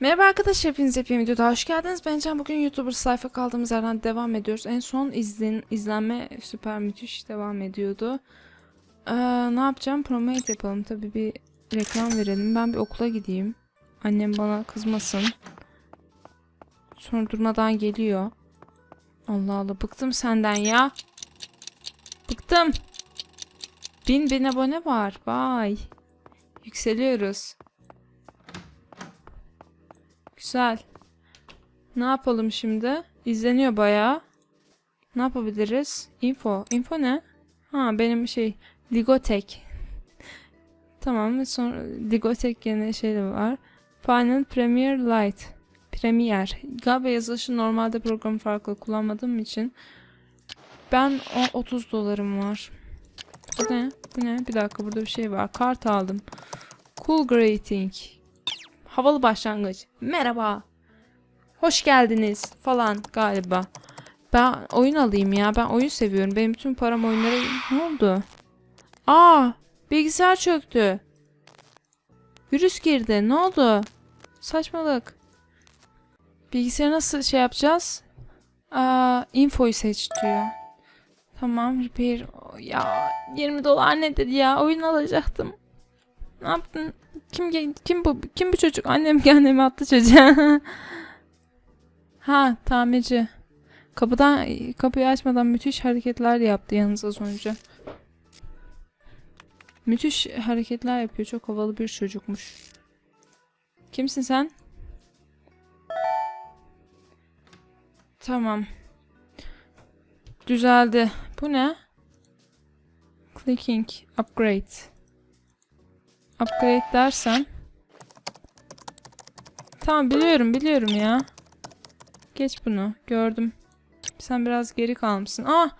Merhaba arkadaşlar hepiniz yepyeni videoda hoş geldiniz. Ben Can bugün YouTuber sayfa kaldığımız yerden devam ediyoruz. En son izlen, izlenme süper müthiş devam ediyordu. Ee, ne yapacağım? Promote yapalım. Tabii bir reklam verelim. Ben bir okula gideyim. Annem bana kızmasın. Sonra durmadan geliyor. Allah Allah bıktım senden ya. Bıktım. Bin bin abone var. Vay. Yükseliyoruz. Güzel. Ne yapalım şimdi? İzleniyor bayağı. Ne yapabiliriz? Info. Info ne? Ha benim şey Ligotek. tamam sonra Ligotek yine şey de var. Final Premier Lite. Premier. Galiba yazılışı normalde program farklı kullanmadığım için ben o 30 dolarım var. Bu ne? Bu ne? Bir dakika burada bir şey var. Kart aldım. Cool Greeting. Havalı başlangıç. Merhaba. Hoş geldiniz falan galiba. Ben oyun alayım ya. Ben oyun seviyorum. Benim bütün param oyunlara... Ne oldu? Aa! Bilgisayar çöktü. Virüs girdi. Ne oldu? Saçmalık. Bilgisayarı nasıl şey yapacağız? Aa, infoyu seç diyor. Tamam repair. Ya 20 dolar nedir ya? Oyun alacaktım. Ne yaptın? Kim kim bu kim bu çocuk? Annem annemi attı çocuğa. ha tamirci. Kapıdan kapıyı açmadan müthiş hareketler yaptı yalnız az önce. Müthiş hareketler yapıyor. Çok havalı bir çocukmuş. Kimsin sen? Tamam. Düzeldi. Bu ne? Clicking. Upgrade. Upgrade dersen. Tamam biliyorum biliyorum ya. Geç bunu. Gördüm. Sen biraz geri kalmışsın. Aa!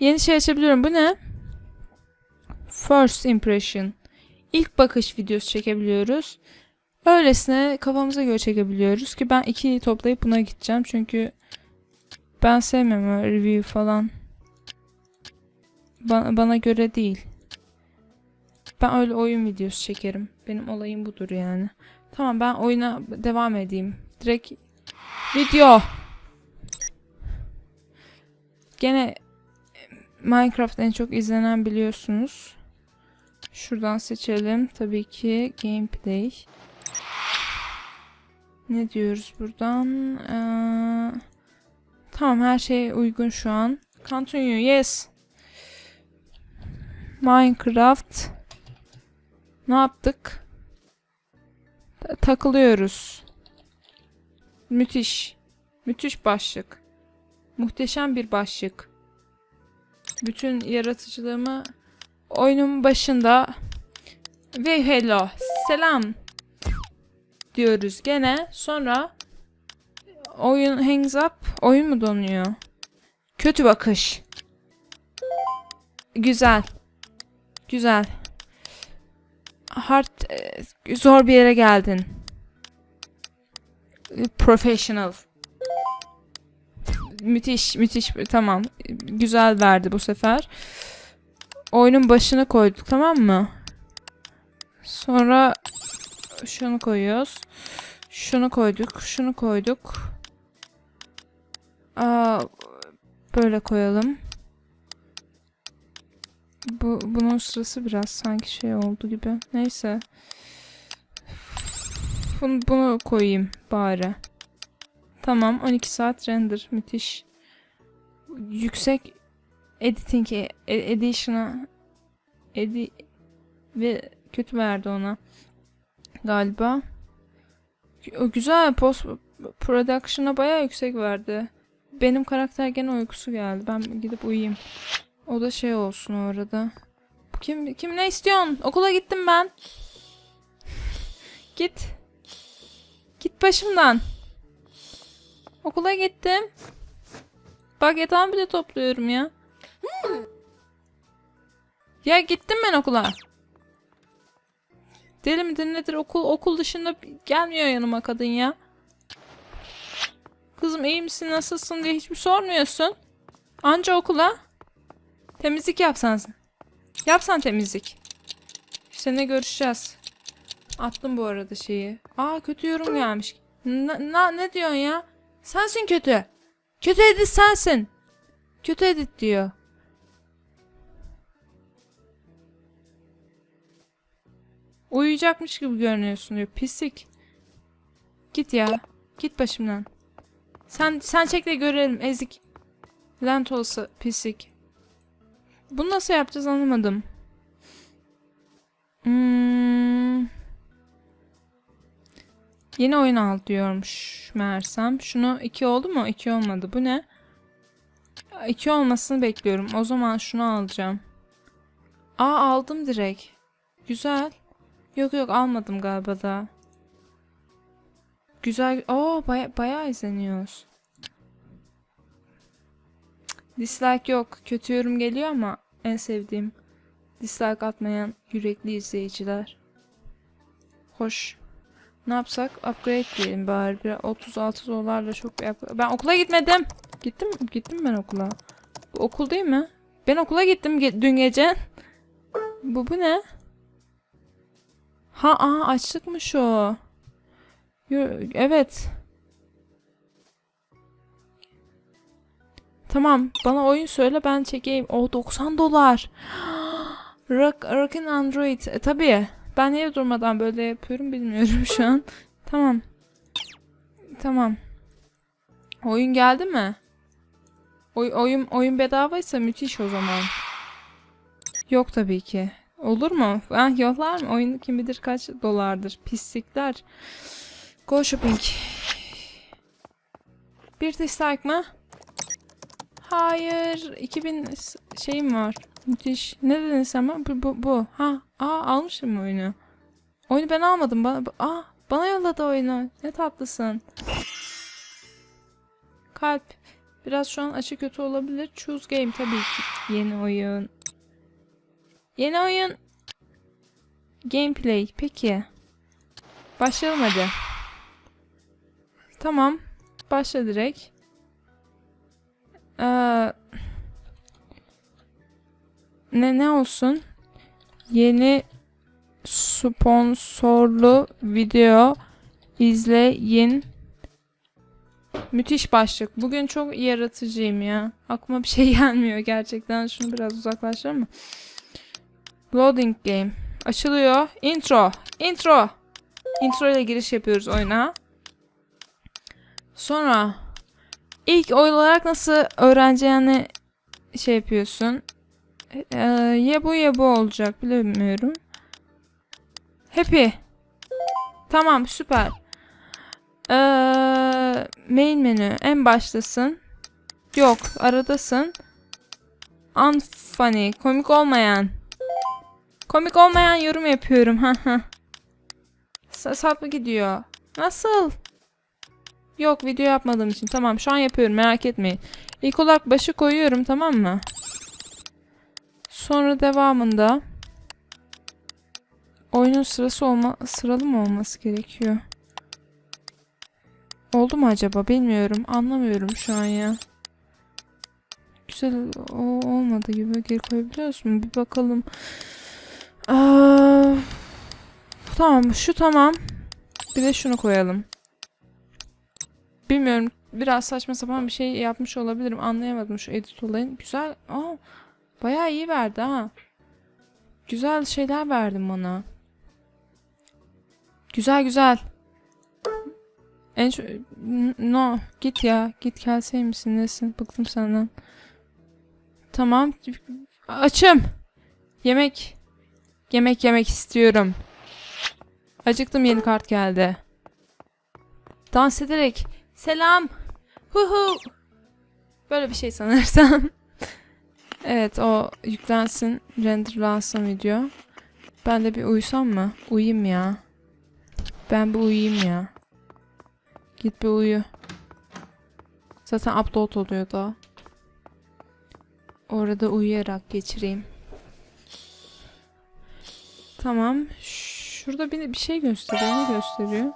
Yeni şey açabiliyorum. Bu ne? First impression. İlk bakış videosu çekebiliyoruz. Öylesine kafamıza göre çekebiliyoruz ki ben ikiyi toplayıp buna gideceğim. Çünkü ben sevmiyorum review falan. Bana, bana göre değil. Ben öyle oyun videosu çekerim. Benim olayım budur yani. Tamam ben oyuna devam edeyim. Direkt video. Gene Minecraft en çok izlenen biliyorsunuz. Şuradan seçelim. Tabii ki gameplay. Ne diyoruz buradan? Ee, tamam her şey uygun şu an. Continue. Yes. Minecraft. Ne yaptık? Ta- takılıyoruz. Müthiş. Müthiş başlık. Muhteşem bir başlık. Bütün yaratıcılığımı oyunun başında ve hello selam diyoruz gene. Sonra oyun hangs up. Oyun mu donuyor? Kötü bakış. Güzel. Güzel. Hard e, zor bir yere geldin. Professional. Müthiş, müthiş. Tamam. Güzel verdi bu sefer. Oyunun başına koyduk tamam mı? Sonra şunu koyuyoruz. Şunu koyduk, şunu koyduk. Aa, böyle koyalım. Bu bunun sırası biraz sanki şey oldu gibi. Neyse. Bunu, bunu koyayım bari. Tamam 12 saat render müthiş. Yüksek editing e- edition'a edi ve kötü verdi ona galiba. O güzel post production'a bayağı yüksek verdi. Benim karakter gene uykusu geldi. Ben gidip uyuyayım. O da şey olsun o arada. Kim kim ne istiyorsun? Okula gittim ben. Git. Git başımdan. Okula gittim. Bak yatağımı bile topluyorum ya. Ya gittim ben okula. Deli midir nedir okul okul dışında gelmiyor yanıma kadın ya. Kızım iyi misin nasılsın diye hiçbir sormuyorsun. Anca okula. Temizlik yapsan. Yapsan temizlik. Seninle görüşeceğiz. Attım bu arada şeyi. Aa kötü yorum gelmiş. Na, na- ne diyorsun ya? Sensin kötü. Kötü edit sensin. Kötü edit diyor. Uyuyacakmış gibi görünüyorsun diyor. Pislik. Git ya. Git başımdan. Sen sen çek de görelim ezik. Lent olsa pislik. Bunu nasıl yapacağız anlamadım. Hmm. Yeni oyun al diyormuş meğersem. Şunu 2 oldu mu? 2 olmadı. Bu ne? 2 olmasını bekliyorum. O zaman şunu alacağım. Aa aldım direkt. Güzel. Yok yok almadım galiba da. Güzel. Oo baya, bayağı izleniyoruz. Dislike yok. Kötü yorum geliyor ama en sevdiğim. Dislike atmayan yürekli izleyiciler. Hoş. Ne yapsak? Upgrade diyelim bari. Bir 36 dolarla çok Ben okula gitmedim. Gittim Gittim ben okula. Bu okul değil mi? Ben okula gittim ge- dün gece. Bu bu ne? Ha aa açlıkmış o. Evet. Tamam bana oyun söyle ben çekeyim. O 90 dolar. Rock, Rockin Android. E, tabii. Ben niye durmadan böyle yapıyorum bilmiyorum şu an. Tamam. Tamam. Oyun geldi mi? Oy, oyun oyun bedavaysa müthiş o zaman. Yok tabii ki. Olur mu? Ah yollar mı? Oyun kim bilir kaç dolardır. Pislikler. Go shopping. Bir dislike mı? Hayır. 2000 s- şeyim var. Müthiş. Ne dedin sen bana? Bu, bu, bu. Ha. Aa almışım oyunu. Oyunu ben almadım. Bana, aa, bana yolladı oyunu. Ne tatlısın. Kalp. Biraz şu an açı kötü olabilir. Choose game tabii ki. Yeni oyun. Yeni oyun. Gameplay. Peki. Başlayalım hadi. Tamam. Başla direkt. Ee, ne ne olsun? Yeni sponsorlu video izleyin. Müthiş başlık. Bugün çok yaratıcıyım ya. Aklıma bir şey gelmiyor gerçekten. Şunu biraz uzaklaştıralım mı? Loading game. Açılıyor. Intro. Intro. Intro ile giriş yapıyoruz oyuna. Sonra ilk olarak nasıl öğreneceğini şey yapıyorsun. Ee, ya bu ya bu olacak bilemiyorum. Happy. Tamam süper. Ee, main menü en baştasın. Yok aradasın. Unfunny komik olmayan. Komik olmayan yorum yapıyorum. Sapı gidiyor. Nasıl? Yok video yapmadığım için. Tamam şu an yapıyorum merak etmeyin. İlk olarak başı koyuyorum tamam mı? Sonra devamında oyunun sırası olma sıralı mı olması gerekiyor? Oldu mu acaba bilmiyorum. Anlamıyorum şu an ya. Güzel o olmadı gibi geri koyabiliyoruz mu? Bir bakalım. Aa, tamam şu tamam. Bir de şunu koyalım. Bilmiyorum. Biraz saçma sapan bir şey yapmış olabilirim. Anlayamadım şu edit olayını. Güzel. Aa, bayağı iyi verdi ha. Güzel şeyler verdin bana. Güzel güzel. En. No. Git ya. Git gelsey misin nesin? Bıktım senden. Tamam. Açım. Yemek. Yemek yemek istiyorum. Acıktım yeni kart geldi. Dans ederek. Selam. Hu hu. Böyle bir şey sanırsam. evet o yüklensin. Renderlansın video. Ben de bir uyusam mı? Uyuyayım ya. Ben bir uyuyayım ya. Git bir uyu. Zaten upload oluyor da. Orada uyuyarak geçireyim. Tamam. Şurada bir, bir şey gösteriyor. Ne gösteriyor?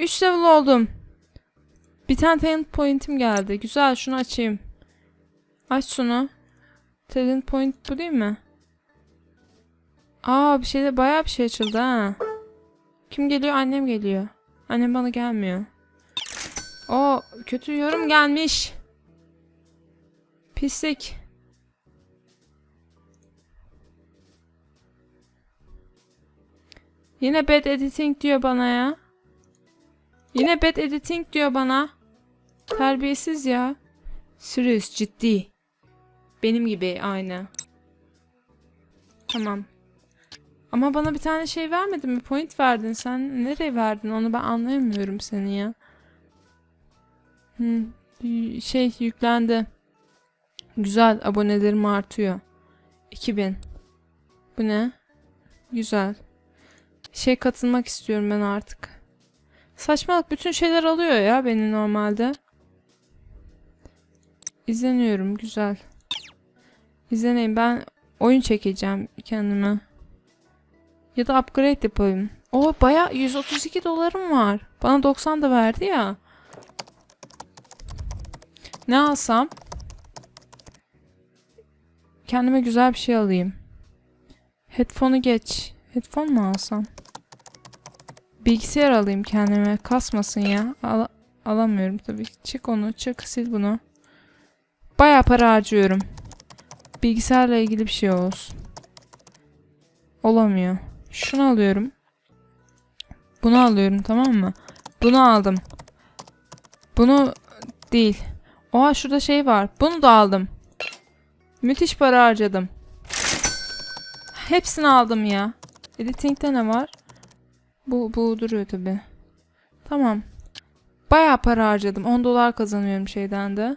3 level oldum. Bir tane talent point'im geldi. Güzel şunu açayım. Aç şunu. Talent point bu değil mi? Aa bir şeyde bayağı bir şey açıldı ha. Kim geliyor? Annem geliyor. Annem bana gelmiyor. O kötü yorum gelmiş. Pislik. Yine bad editing diyor bana ya. Yine bad editing diyor bana. Terbiyesiz ya. Serious ciddi. Benim gibi aynı. Tamam. Ama bana bir tane şey vermedin mi? Point verdin. Sen nereye verdin? Onu ben anlayamıyorum seni ya. Hmm, şey yüklendi. Güzel. Abonelerim artıyor. 2000. Bu ne? Güzel. Şey katılmak istiyorum ben artık. Saçmalık bütün şeyler alıyor ya beni normalde. İzleniyorum. Güzel. İzleneyim. Ben oyun çekeceğim kendime. Ya da upgrade yapayım. O baya 132 dolarım var. Bana 90 da verdi ya. Ne alsam? Kendime güzel bir şey alayım. Headphone'u geç. Headphone mu alsam? Bilgisayar alayım kendime. Kasmasın ya. Al- alamıyorum tabii. Çık onu. Çık sil bunu. Baya para harcıyorum. Bilgisayarla ilgili bir şey olsun. Olamıyor. Şunu alıyorum. Bunu alıyorum tamam mı? Bunu aldım. Bunu değil. Oha şurada şey var. Bunu da aldım. Müthiş para harcadım. Hepsini aldım ya. Editing'de ne var? Bu, bu duruyor tabi. Tamam. Bayağı para harcadım. 10 dolar kazanıyorum şeyden de.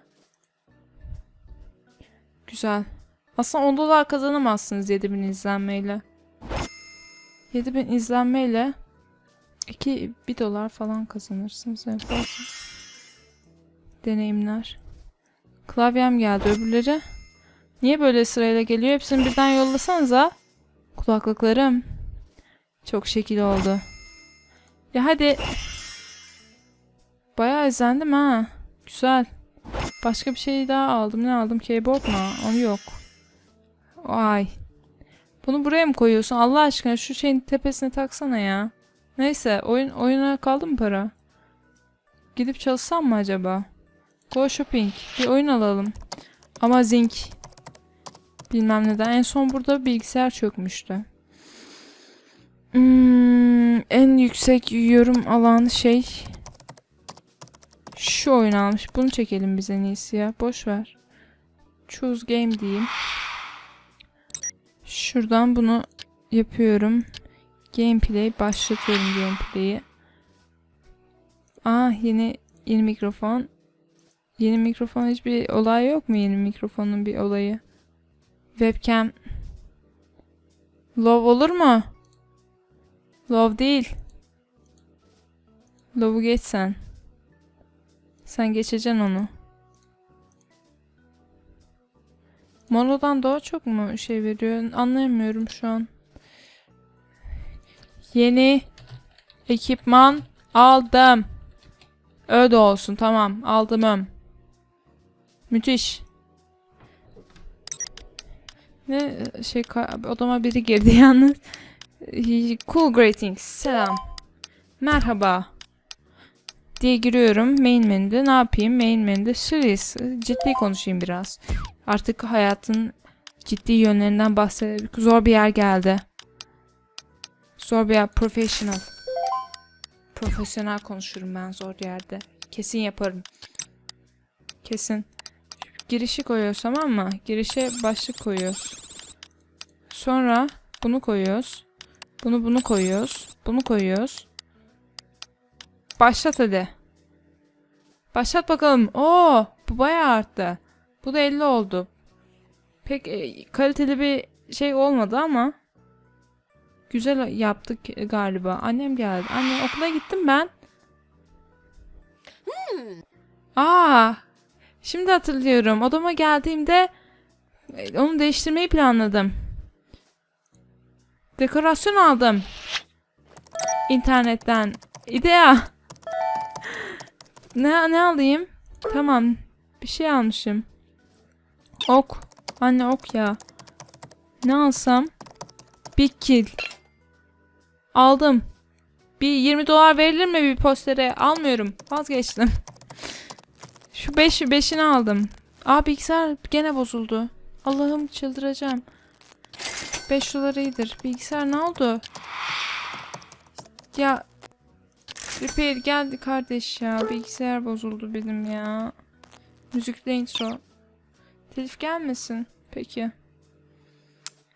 Güzel. Aslında 10 dolar kazanamazsınız 7000 izlenmeyle. 7000 izlenmeyle 2 1 dolar falan kazanırsınız. Deneyimler. Klavyem geldi öbürleri. Niye böyle sırayla geliyor? Hepsini birden yollasanıza. Kulaklıklarım. Çok şekil oldu. Ya hadi. Bayağı izlendim ha. Güzel. Başka bir şey daha aldım. Ne aldım? Keyboard mu? Onu yok. Ay. Bunu buraya mı koyuyorsun? Allah aşkına şu şeyin tepesine taksana ya. Neyse oyun oyuna kaldı mı para? Gidip çalışsam mı acaba? Go shopping. Bir oyun alalım. Ama zinc. Bilmem neden. En son burada bilgisayar çökmüştü. Hmm, en yüksek yorum alan şey şu oyun almış. Bunu çekelim biz en iyisi ya. Boş ver. Choose game diyeyim. Şuradan bunu yapıyorum. Gameplay başlatıyorum gameplay'i. Ah yeni yeni mikrofon. Yeni mikrofon hiçbir olay yok mu yeni mikrofonun bir olayı? Webcam Love olur mu? Love değil. Love'u geç sen. Sen geçeceksin onu. Mono'dan daha çok mu şey veriyor? Anlayamıyorum şu an. Yeni ekipman aldım. Öyle olsun tamam aldım öm. Müthiş. Ne şey odama biri girdi yalnız. Cool greetings. Selam. Merhaba. Diye giriyorum main menüde. Ne yapayım? Main menüde serious. Ciddi konuşayım biraz. Artık hayatın ciddi yönlerinden bahsedelim. Zor bir yer geldi. Zor bir yer. Professional. Profesyonel konuşurum ben zor yerde. Kesin yaparım. Kesin. Girişi koyuyoruz tamam mı? Girişe başlık koyuyoruz. Sonra bunu koyuyoruz. Bunu bunu koyuyoruz. Bunu koyuyoruz. Başlat hadi. Başlat bakalım. Oo, bu bayağı arttı. Bu da 50 oldu. Pek e, kaliteli bir şey olmadı ama güzel yaptık galiba. Annem geldi. Anne okula gittim ben. Aa, şimdi hatırlıyorum. Odama geldiğimde e, onu değiştirmeyi planladım. Dekorasyon aldım. İnternetten. İdea. Ne ne alayım? Tamam. Bir şey almışım. Ok. Anne ok ya. Ne alsam? Big kill. Aldım. Bir 20 dolar verilir mi bir postere? Almıyorum. Vazgeçtim. Şu 5 beş, beşini aldım. Aa bilgisayar gene bozuldu. Allah'ım çıldıracağım. 5 dolar iyidir. Bilgisayar ne oldu? Ya Repair geldi kardeş ya. Bilgisayar bozuldu benim ya. Müzikle intro. Telif gelmesin. Peki.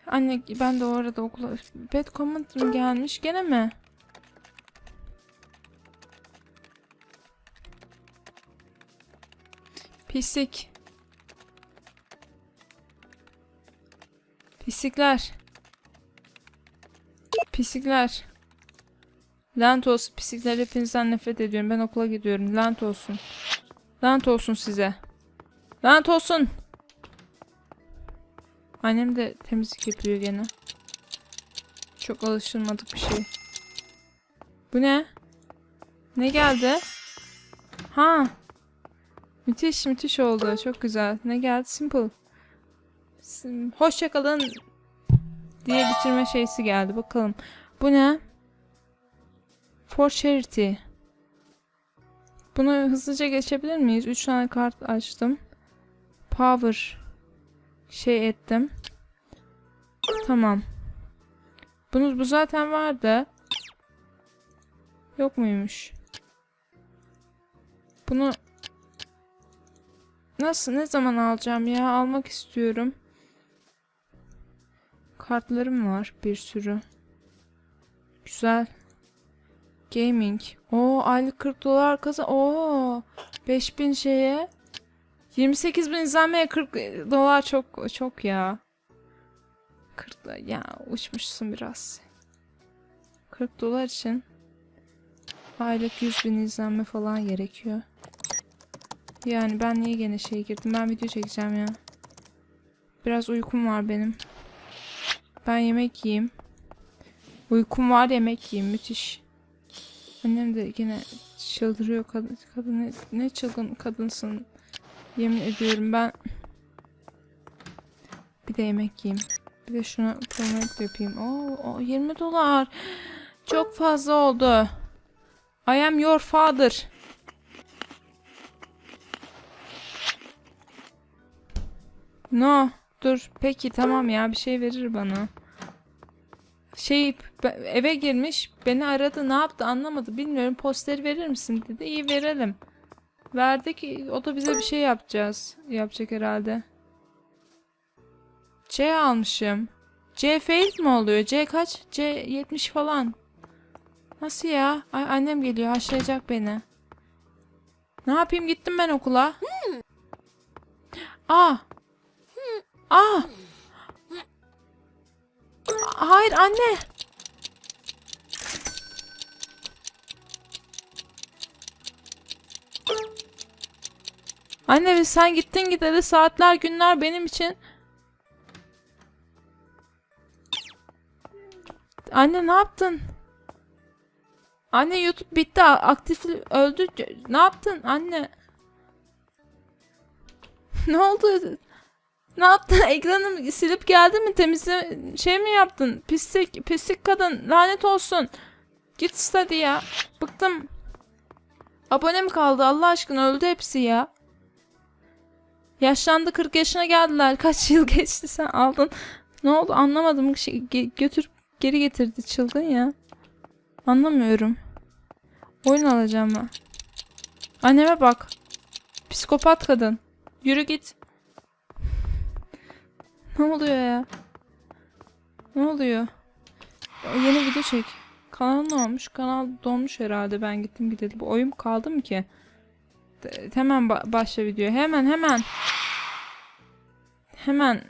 Anne ben de o arada okula... Bad comment mı gelmiş gene mi? Pislik. Pislikler. Pislikler. Lanet olsun pislikler hepinizden nefret ediyorum. Ben okula gidiyorum. Lanet olsun. Lanet olsun size. Lanet olsun. Annem de temizlik yapıyor gene. Çok alışılmadık bir şey. Bu ne? Ne geldi? Ha. Müthiş müthiş oldu. Çok güzel. Ne geldi? Simple. Hoşçakalın diye bitirme şeysi geldi. Bakalım. Bu ne? For charity. Bunu hızlıca geçebilir miyiz? 3 tane kart açtım. Power şey ettim. Tamam. Bunu bu zaten vardı. Yok muymuş? Bunu nasıl ne zaman alacağım ya? Almak istiyorum. Kartlarım var bir sürü. Güzel. Gaming. Oo aylık 40 dolar kazan. Oo 5000 şeye. 28 bin izlenmeye 40 dolar çok çok ya. 40 da ya uçmuşsun biraz. 40 dolar için aylık 100 bin izlenme falan gerekiyor. Yani ben niye gene şey girdim? Ben video çekeceğim ya. Biraz uykum var benim. Ben yemek yiyeyim. Uykum var yemek yiyeyim. Müthiş. Annem de yine çıldırıyor kadın. Kadın ne, ne çılgın kadınsın. Yemin ediyorum ben bir de yemek yiyeyim. Bir de şuna promote yapayım. Oo, o 20 dolar. Çok fazla oldu. I am your father. No. Dur. Peki tamam ya bir şey verir bana. Şey eve girmiş beni aradı ne yaptı anlamadı bilmiyorum posteri verir misin dedi iyi verelim. Verdik o da bize bir şey yapacağız. Yapacak herhalde. C almışım. C fail mi oluyor? C kaç? C 70 falan. Nasıl ya? Ay annem geliyor haşlayacak beni. Ne yapayım gittim ben okula. Aa. Aa. Hayır anne. Anne sen gittin gideli saatler günler benim için. Anne ne yaptın? Anne YouTube bitti. Aktif öldü. Ne yaptın anne? ne oldu? Ne yaptın? Ekranı silip geldi mi? Temizle şey mi yaptın? Pislik, pislik kadın. Lanet olsun. Git study ya. Bıktım. Abonem kaldı. Allah aşkına öldü hepsi ya. Yaşlandı 40 yaşına geldiler. Kaç yıl geçti sen aldın. Ne oldu anlamadım. Şey, götür geri getirdi çılgın ya. Anlamıyorum. Oyun alacağım ben. Anneme bak. Psikopat kadın. Yürü git. Ne oluyor ya? Ne oluyor? Ya Yeni video çek. Kanal ne olmuş? Kanal donmuş herhalde ben gittim gideli. Bu oyun kaldı mı ki? De- Hemen ba- başla video. Hemen hemen. Hemen.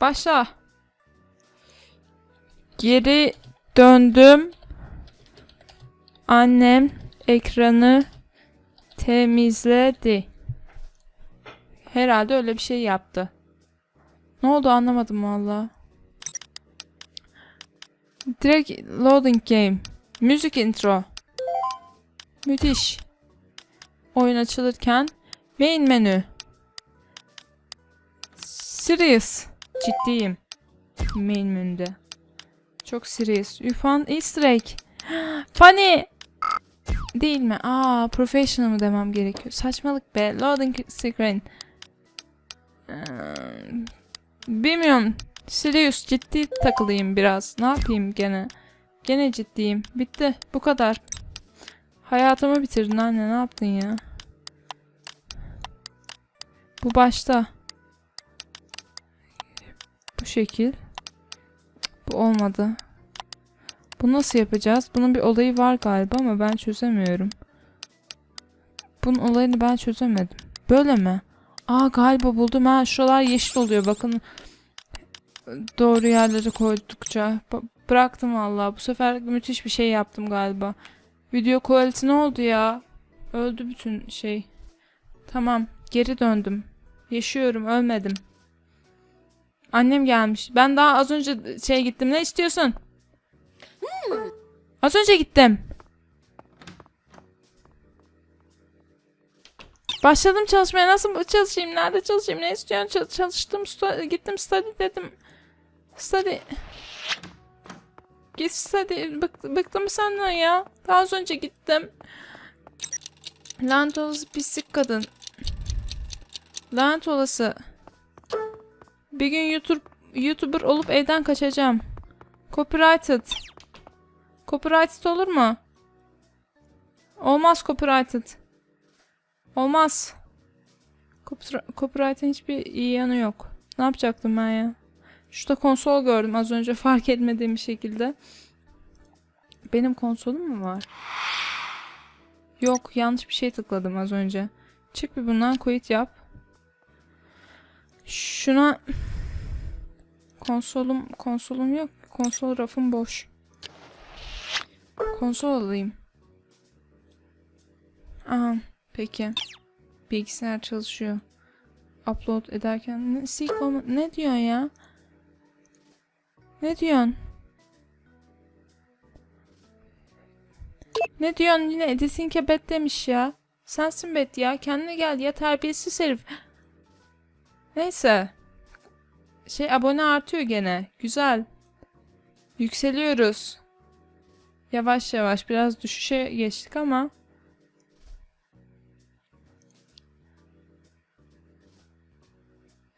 Başla. Geri döndüm. Annem ekranı temizledi. Herhalde öyle bir şey yaptı. Ne oldu anlamadım valla. Direkt loading game. Müzik intro. Müthiş. Oyun açılırken main menü. Serious. Ciddiyim. Main menüde. Çok serious. You found Easter egg. Funny. Değil mi? Aa, professional mı demem gerekiyor? Saçmalık be. Loading screen. Ee, bilmiyorum. Serious, ciddi takılayım biraz. Ne yapayım gene? Gene ciddiyim. Bitti. Bu kadar. Hayatımı bitirdin anne. Ne yaptın ya? Bu başta. Bu şekil. Bu olmadı. Bu nasıl yapacağız? Bunun bir olayı var galiba ama ben çözemiyorum. Bunun olayını ben çözemedim. Böyle mi? Aa galiba buldum ha. Şuralar yeşil oluyor bakın. Doğru yerlere koydukça. Ba- bıraktım valla. Bu sefer müthiş bir şey yaptım galiba. Video quality ne oldu ya? Öldü bütün şey. Tamam. Geri döndüm. Yaşıyorum. Ölmedim. Annem gelmiş. Ben daha az önce şey gittim. Ne istiyorsun? Az önce gittim. Başladım çalışmaya. Nasıl çalışayım? Nerede çalışayım? Ne istiyorsun? Çal- çalıştım. stu- gittim study dedim. Study. Git study. Bık, bıktım senden ya. Daha az önce gittim. Lanet pislik kadın. Lanet. Bir gün YouTube, YouTuber olup evden kaçacağım. Copyrighted. Copyrighted olur mu? Olmaz copyrighted. Olmaz. Copyri- Copyright'ın hiçbir iyi yanı yok. Ne yapacaktım ben ya? Şurada konsol gördüm az önce fark etmediğim bir şekilde. Benim konsolum mu var? Yok yanlış bir şey tıkladım az önce. Çık bir bundan quit yap. Şuna konsolum konsolum yok. Konsol rafım boş. Konsol alayım. Aha peki. Bilgisayar çalışıyor. Upload ederken ne, ne diyorsun ya? Ne diyorsun? Ne diyorsun yine Edis'inke bet demiş ya. Sensin bet ya kendine gel ya terbiyesiz herif. Neyse. Şey abone artıyor gene. Güzel. Yükseliyoruz. Yavaş yavaş biraz düşüşe geçtik ama.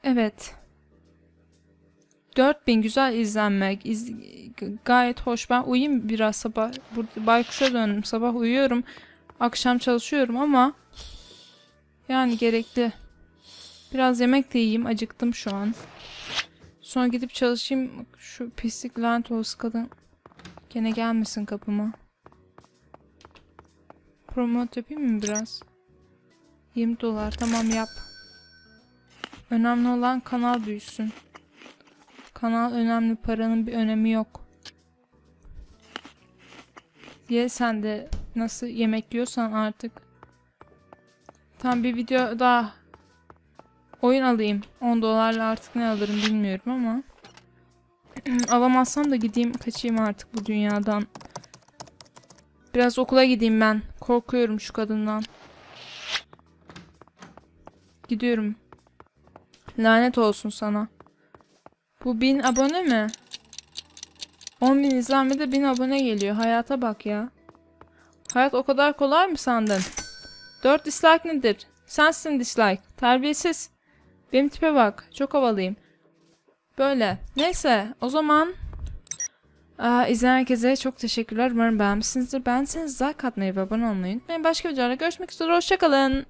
Evet. 4000 güzel izlenmek. İz, gayet hoş. Ben uyuyayım biraz sabah. Burada baykuşa döndüm. Sabah uyuyorum. Akşam çalışıyorum ama yani gerekli. Biraz yemek de yiyeyim. Acıktım şu an. Sonra gidip çalışayım. Şu pislik lanet olası kadın. Gene gelmesin kapıma. Promote yapayım mı biraz? 20 dolar. Tamam yap. Önemli olan kanal büyüsün. Kanal önemli. Paranın bir önemi yok. Ye sen de nasıl yemek yiyorsan artık. Tam bir video daha oyun alayım. 10 dolarla artık ne alırım bilmiyorum ama. Alamazsam da gideyim kaçayım artık bu dünyadan. Biraz okula gideyim ben. Korkuyorum şu kadından. Gidiyorum. Lanet olsun sana. Bu bin abone mi? 10 bin izlenmede bin abone geliyor. Hayata bak ya. Hayat o kadar kolay mı sandın? 4 dislike nedir? Sensin dislike. Terbiyesiz. Benim tipe bak. Çok havalıyım. Böyle. Neyse. O zaman Aa, izleyen herkese çok teşekkürler. Umarım beğenmişsinizdir. Beğendiyseniz like atmayı ve abone olmayı unutmayın. Başka videolarda görüşmek üzere. Hoşçakalın.